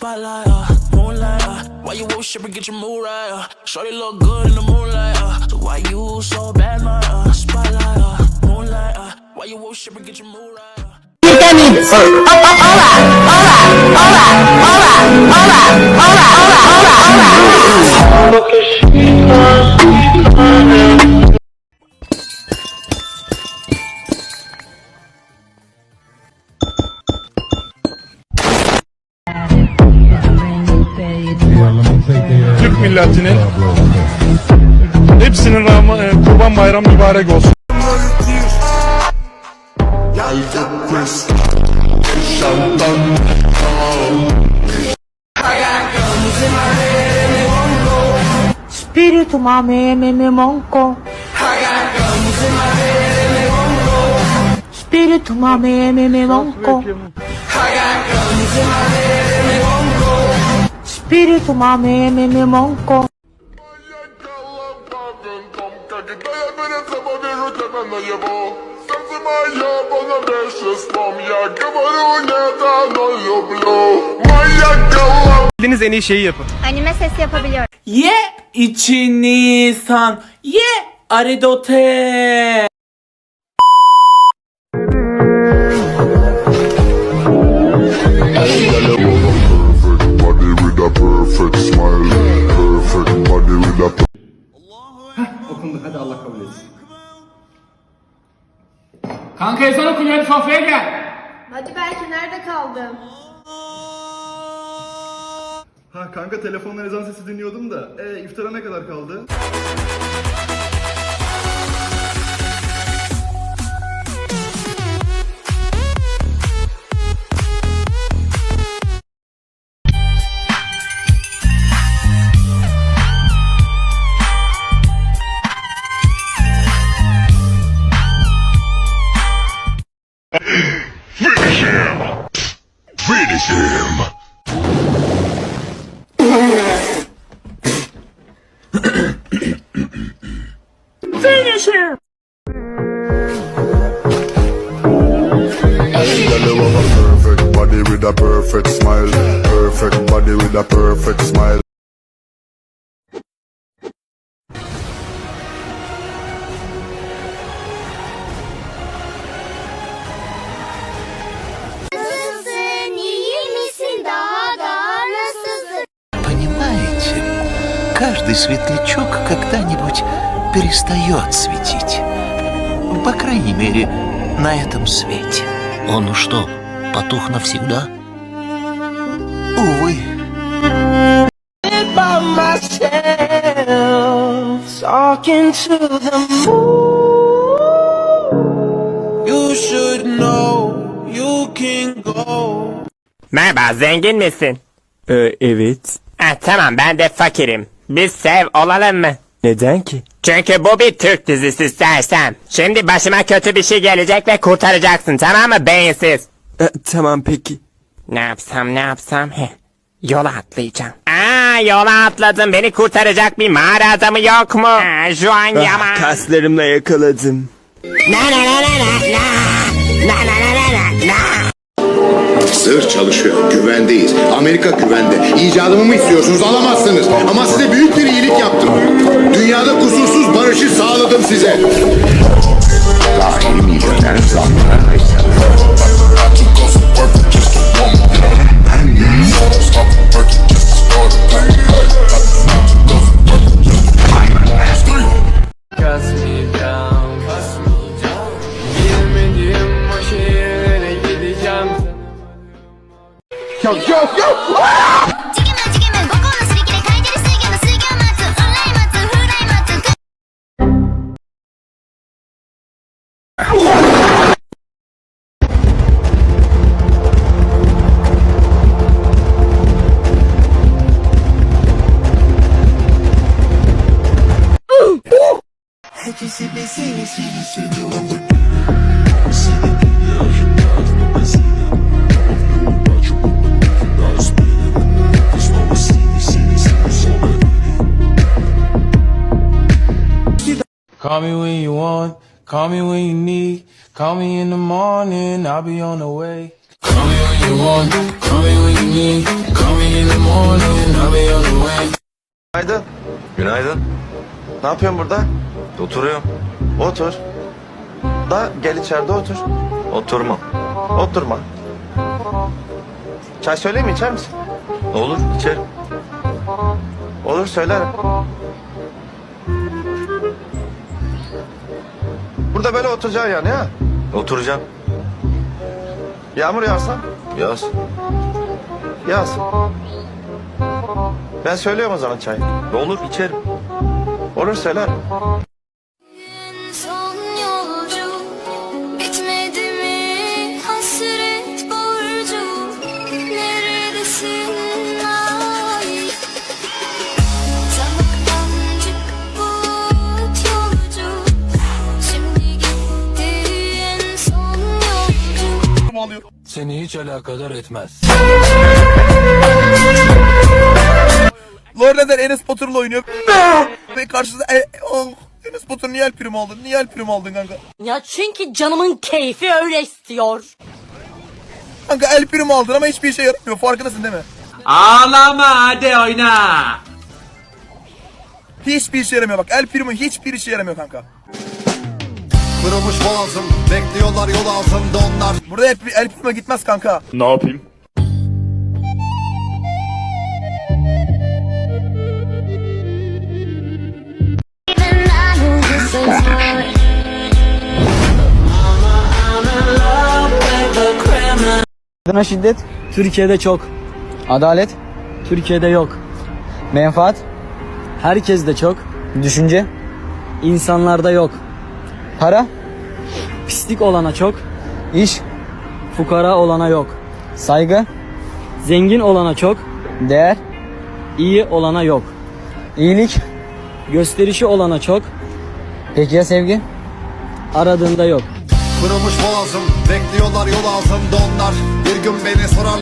spotlight, uh, moonlight, uh, why you worship and get your mood right, uh, shorty look good in the moonlight, uh, so why you so bad, my, uh, spotlight, uh, moonlight, uh, why you worship and get your mood right, uh. Hola, hola, hola, hola, hola, hepsinin Ram- kurban eh, bayramı mübarek olsun. Spiritu mame me me monko. Spiritu mame me me mame me me będę jebał Serce moje, bo nareszcie spom Jak говорю, nie da, no lubię Moja Bildiğiniz en iyi şeyi yapın. Anime sesi yapabiliyorum. Ye içini san. Ye aridote. Heh, okundu hadi Allah kabul etsin. Kanka ezan okunuyor hadi sofraya gel. Hadi belki nerede kaldın? Ha kanka telefondan ezan sesi dinliyordum da. E iftara ne kadar kaldı? Finish him. Girl, you have a perfect body with a perfect smile. Perfect body with a perfect smile. Каждый светлячок когда-нибудь перестает светить. По крайней мере, на этом свете. Он что, потух навсегда? Увы. By myself, talking to the moon. You should know you can go. Merhaba zengin misin? Ee, evet. Ha, tamam ben de fakirim. Biz sev olalım mı? Neden ki? Çünkü bu bir Türk dizisi istersen. Şimdi başıma kötü bir şey gelecek ve kurtaracaksın tamam mı beyinsiz? Ee, tamam peki. Ne yapsam ne yapsam? Heh. Yola atlayacağım. Aa yola atladım. Beni kurtaracak bir mağara adamı yok mu? Aa, şu an Ah, yaman. kaslarımla yakaladım. Na na na na na na. Na na na na na Sır çalışıyor. Güvendeyiz. Amerika güvende. İcadımı mı istiyorsunuz? Alamazsınız. Ama size büyük bir iyilik yaptım. Dünyada kusursuz barışı sağladım size. Dahil milyoner zamlara 向右跳啊 Call me when you want, call me when you need. Call me in the morning, I'll be on the way. Call me when you want, call me when you need. Call me in the morning, I'll be on the way. Günaydın. Günaydın. Ne yapıyorsun burada? Oturuyorum. Otur. Da gel içeride otur. Oturma. Oturma. Çay söyleyeyim mi içer misin? Olur, içerim. Olur söylerim. Burada böyle oturacaksın yani ha? Oturacağım. Yağmur yağsa? Yaz. Yağsın. Ben söylüyorum o zaman çay. Olur, içerim. Olur söylerim. Seni hiç alakadar etmez. Lorne'den Enes Batur'la oynuyor. Ve karşısında e, oh, Enes Batur niye el prim aldın? Niye el prim aldın kanka? Ya çünkü canımın keyfi öyle istiyor. Kanka el prim aldın ama hiçbir işe yaramıyor. Farkındasın değil mi? Ağlama hadi oyna. Hiçbir işe yaramıyor bak. El primi hiçbir işe yaramıyor kanka. Kırılmış boğazım bekliyorlar yol altında onlar. Burada el, el prime gitmez kanka. Ne yapayım? Kadına şiddet Türkiye'de çok. Adalet Türkiye'de yok. Menfaat herkeste çok. Düşünce insanlarda yok. Para pislik olana çok. İş fukara olana yok. Saygı zengin olana çok. Değer iyi olana yok. İyilik gösterişi olana çok. Peki ya sevgi? Aradığında yok. Kırılmış boğazım bekliyorlar yol altında onlar. Bir gün beni sorar.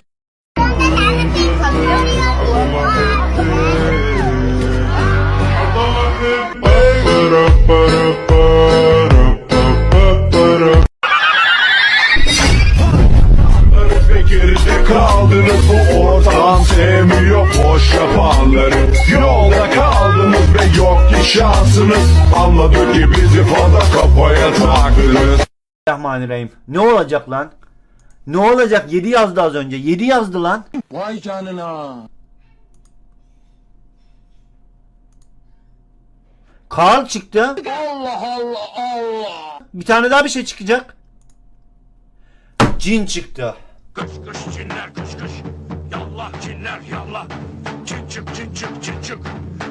Kaldınız bu ortam sevmiyor boş yapanları Yolda kaldınız ve yok ki şansınız Anladık ki bizi fazla kafaya taktınız Bismillahirrahmanirrahim. Ne olacak lan? Ne olacak? 7 yazdı az önce. 7 yazdı lan. Vay canına. Kaan çıktı. Allah Allah Allah. Bir tane daha bir şey çıkacak. Cin çıktı. Kış kış cinler kış cinler yallah Cin çık cin çık cin çık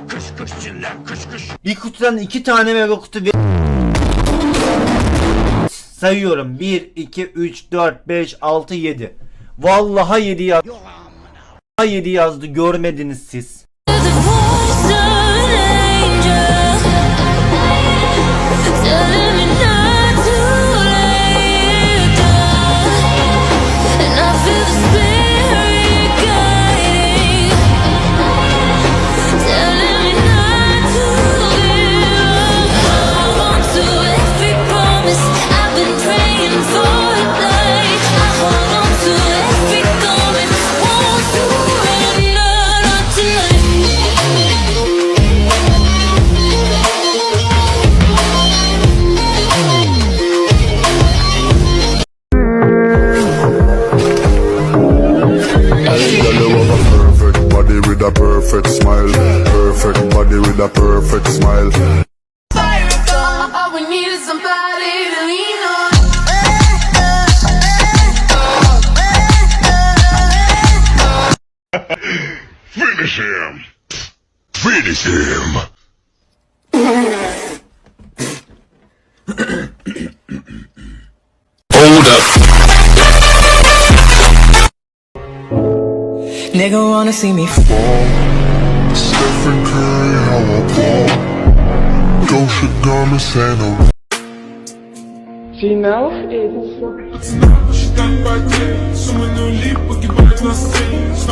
Kış kış cinler kış kış Bir kutudan iki tane mega kutu Sayıyorum. 1, 2, 3, 4, 5, 6, 7. Vallahi 7 yazdı. 7 yazdı. Görmediniz siz. Finish him. Nigga wanna see me fall. Stephen Curry how I ball Gosha Garmin Santa Bizsiz